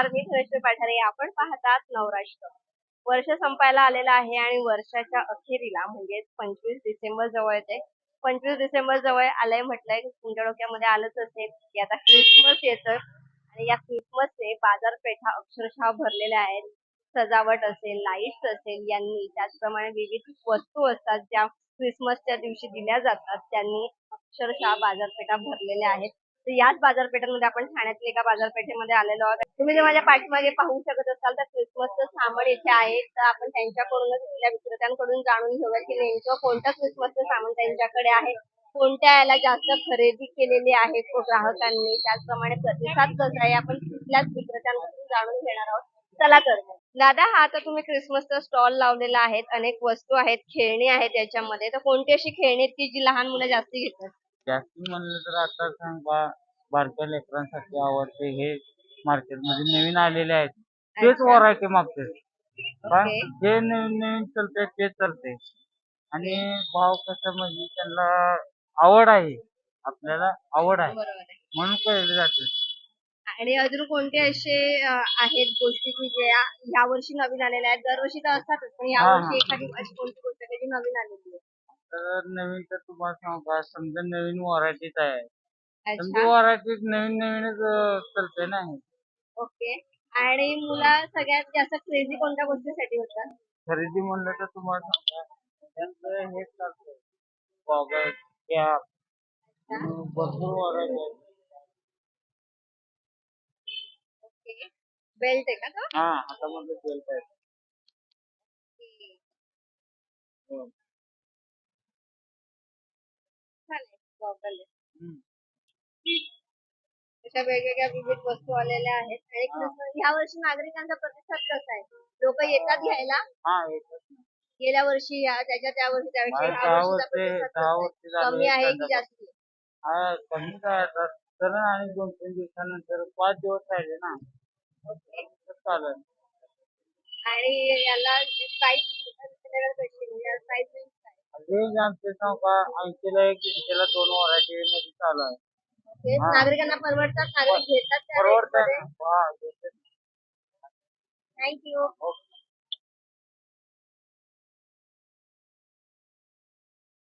नमस्कार मी धनश्री पाठारे आपण पाहतात नवराष्ट्र. वर्ष संपायला आलेलं आहे आणि वर्षाच्या अखेरीला म्हणजेच पंचवीस डिसेंबर जवळ येते. पंचवीस डिसेंबर जवळ आलंय म्हटलंय तुमच्या डोक्यामध्ये आलंच असेल की आता क्रिसमस येतं आणि या क्रिसमसचे बाजारपेठा अक्षरशः भरलेल्या आहेत. सजावट असेल लाईट्स असेल यांनी त्याचप्रमाणे विविध वस्तू असतात ज्या क्रिसमसच्या दिवशी दिल्या जातात. त्यांनी अक्षरशः बाजारपेठा भरलेल्या आहेत. याच बाजारपेठेमध्ये आपण ठाण्यातील एका बाजारपेठेमध्ये आलेलो आहोत. तुम्ही जर माझ्या पाठीमागे पाहू शकत असाल तर क्रिसमसचं सामान इथे आहे. तर आपण त्यांच्याकडूनच इथल्या विक्रेत्यांकडून जाणून घेऊया की नेमकं कोणतं क्रिसमसचं सामान त्यांच्याकडे आहे? कोणत्या याला जास्त खरेदी केलेली आहे ग्राहकांनी? त्याचप्रमाणे प्रतिसाद कसा आहे? आपण तिथल्याच विक्रेत्यांकडून जाणून घेणार आहोत. चला तर दादा हा आता तुम्ही क्रिसमसचा स्टॉल लावलेला आहे अनेक वस्तू आहेत खेळणी आहेत याच्यामध्ये. तर कोणती अशी खेळणी आहेत की जी लहान मुलं जास्ती घेतात? जास्ती म्हणलं तर आता सांग बा बारक्या लेकरांसाठी आवडते हे मार्केटमध्ये नवीन आलेले आहेत. तेच अच्छा. व्हरायटी मागते ओके. जे नवीन नवीन चालते ते चालते आणि भाव कसं म्हणजे त्यांना आवड आहे. आपल्याला आवड आहे. बरोबर आहे. म्हणून कळलं जातं. आणि अजून कोणते असे अं, आहेत गोष्टी की ज्या या वर्षी नवीन आलेल्या आहेत? दरवर्षी तर असतातच पण या हा, वर्षी हा. एखादी अशी कोणती गोष्ट आहे जी नवीन आलेली आहे? तर नवीन तर तुम्हाला सांगू का? समजा नवीन व्हरायटीच आहे. समजा अच्छा. व्हरायटीच नवीन नवीनच अं, चालते ना हे. ओके. आणि मुलं सगळ्यात जास्त क्रेझी कोणत्या गोष्टीसाठी होतात? खरेदी म्हणलं तर तुम्हाला सांगू का, त्यांचं हेच चालतं गॉगल कॅप भरपूर व्हरायटी आहे ओके. बेल्ट आहे का तो? हा हातामध्ये बेल्ट आहे. हो. गॉगल आहे. अशा वेगवेगळ्या विविध वस्तू आलेल्या आहेत. आणि ह्या वर्षी नागरिकांचा प्रतिसाद कसा आहे? लोक येतात घ्यायला? हा येतच ना. गेल्या वर्षी या त्याच्या त्या वर्षी ह्या दहा वर्षीचा वर्षे प्रतिसाद दहा कसा आहे? वर्षे झाले कमी आहे की जास्त. हा कमी काय आता आणि दोन तीन दिवसानंतर पाच दिवस राहिले ना. ओके. तर चालेल. आणि याला कशी रेंज आमचे सांगू का ऐंशीला एक दीडशेला दोन व्हरायटी मध्ये चालू आहे. हा. नागरिकांना परवडतात नागरिक घेतात त्या परवडतंय ना हा. Thank you okay